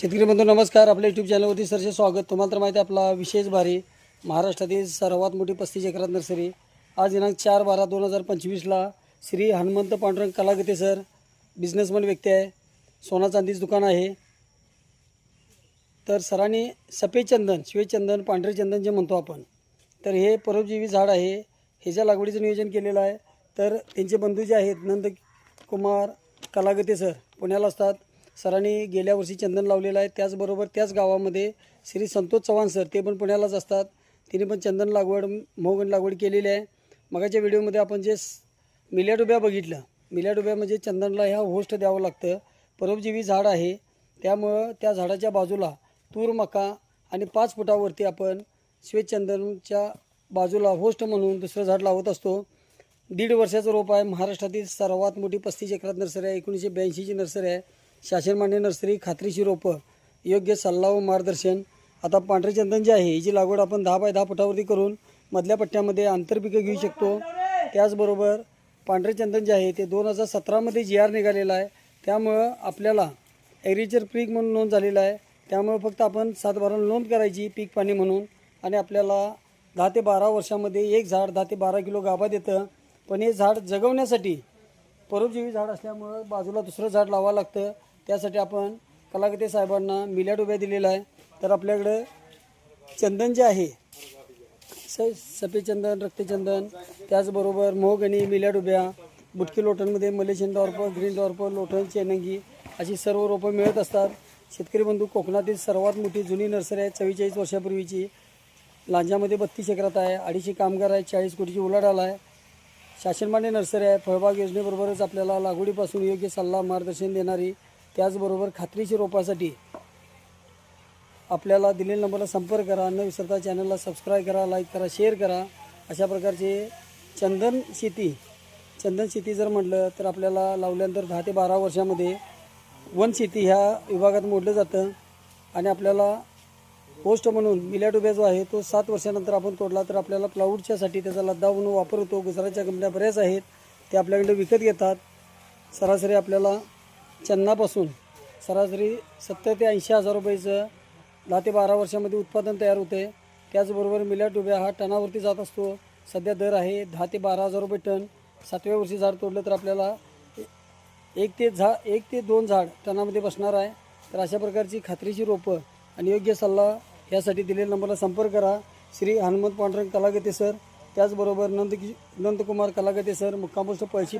शेतकरी बंधू नमस्कार. आपल्या यूट्यूब चॅनलवरती सरचे स्वागत. तुम्हाला तर माहिती आहे आपला विशेष भारी महाराष्ट्रातील सर्वात मोठी पस्तीस एकरात नर्सरी. आज दिनांक चार बारा दोन हजार पंचवीसला श्री हनुमंत पांडुरंग कलागते सर बिझनेसमॅन व्यक्ती आहे. सोना चांदीचं दुकान आहे. तर सरांनी सफेद चंदन पांढरेचंदन पांढरे चंदन जे म्हणतो आपण तर हे परोपजीवी झाड आहे. ह्याच्या लागवडीचं नियोजन केलेलं आहे तर त्यांचे बंधू जे आहेत नंदकुमार कलागते सर पुण्याला असतात. सरांनी गेल्या वर्षी चंदन लावलेलं आहे. त्याचबरोबर त्याच गावामध्ये श्री संतोष चव्हाण सर ते पण पुण्यालाच असतात. तिने पण चंदन लागवड मोहगण लागवड केलेली आहे. मगाच्या व्हिडिओमध्ये आपण जे मिल्याडुब्या मिल्या डुब्या बघितलं मिल्या डुब्या म्हणजे चंदनला ह्या होस्ट द्यावं लागतं. परोपजीवी झाड आहे. त्यामुळं त्या झाडाच्या बाजूला तूर मका आणि पाच फुटावरती आपण श्वेतचंदनच्या बाजूला होस्ट म्हणून दुसरं झाड लावत असतो. दीड वर्षाचं रोप आहे. महाराष्ट्रातील सर्वात मोठी पस्तीस एकरात नर्सरी आहे. एकोणीसशे ब्याऐंशीची नर्सरी आहे. शासन मान्य नर्सरी खात्रीशी रोपं योग्य सल्ला व मार्गदर्शन. आता पांढरे चंदन जे आहे हिची लागवड आपण दहा बाय दहा फुटावरती करून मधल्या पट्ट्यामध्ये आंतरपिकं घेऊ शकतो. त्याचबरोबर पांढरे चंदन जे आहे ते दोन हजार सतरामध्ये जी आर निघालेला आहे. त्यामुळं आपल्याला ॲग्रिकल्चर पीक म्हणून नोंद झालेला आहे. त्यामुळं फक्त आपण सात नोंद करायची पीक पाणी म्हणून. आणि आपल्याला दहा ते बारा वर्षामध्ये एक झाड दहा ते बारा किलो गाभा देतं. पण हे झाड जगवण्यासाठी परोपजीवी झाड असल्यामुळं बाजूला दुसरं झाड लावावं लागतं. त्यासाठी आपण कलागते साहेबांना मिल्या डोब्या दिलेला आहे. तर आपल्याकडं चंदन जे आहे स सफेचंदन रक्तचंदन त्याचबरोबर मोहगणी मिल्या डुब्या बुटकी लोटनमध्ये मलेशियन डॉर्प ग्रीन डॉर्प लोटन चेनंगी अशी सर्व रोपं मिळत असतात. शेतकरी बंधू कोकणातील सर्वात मोठी जुनी नर्सरी आहे चव्वेचाळीस वर्षापूर्वीची. लांजामध्ये बत्तीस एकरात आहे अडीचशे कामगार आहे चाळीस कोटीची उलाढाल आहे. शासनमान्य नर्सरी आहे फळबाग योजनेबरोबरच आपल्याला लागवडीपासून योग्य सल्ला मार्गदर्शन देणारी त्याचबरोबर खात्रीशी रोपासाठी आपल्याला दिलेल्या नंबरला संपर्क करा. न विसरता चॅनलला सबस्क्राईब करा लाईक करा शेअर करा. अशा प्रकारचे चंदन शेती चंदन शेती जर म्हटलं तर आपल्याला लावल्यानंतर दहा ते बारा वर्षामध्ये वन शेती ह्या विभागात मोडलं जातं. आणि आपल्याला पोस्ट म्हणून मिल्या जो आहे तो सात वर्षानंतर आपण तोडला तर आपल्याला प्लाऊडच्यासाठी त्याचा लद्दा म्हणून वापर होतो. गुजरातच्या कंपन्या बऱ्याच आहेत. ते आपल्याकडे विकत घेतात. सरासरी आपल्याला चन्नापासून सरासरी सत्तर ते ऐंशी हजार रुपयेचं दहा ते बारा वर्षामध्ये उत्पादन तयार होते. त्याचबरोबर मिल्या उभ्या हा टनावरती जात असतो. सध्या दर आहे दहा ते बारा हजार रुपये टन. सातव्या वर्षी झाड तोडलं तर आपल्याला एक ते झा एक ते दोन झाड टनामध्ये बसणार आहे. तर अशा प्रकारची खात्रीची रोपं आणि योग्य सल्ला यासाठी दिलेल्या नंबरला संपर्क करा. श्री हनुमंत पांडुरंग कलागते सर. त्याचबरोबर नंद नंदकुमार कलागते सर. मुक्कामपोस्ट पळशी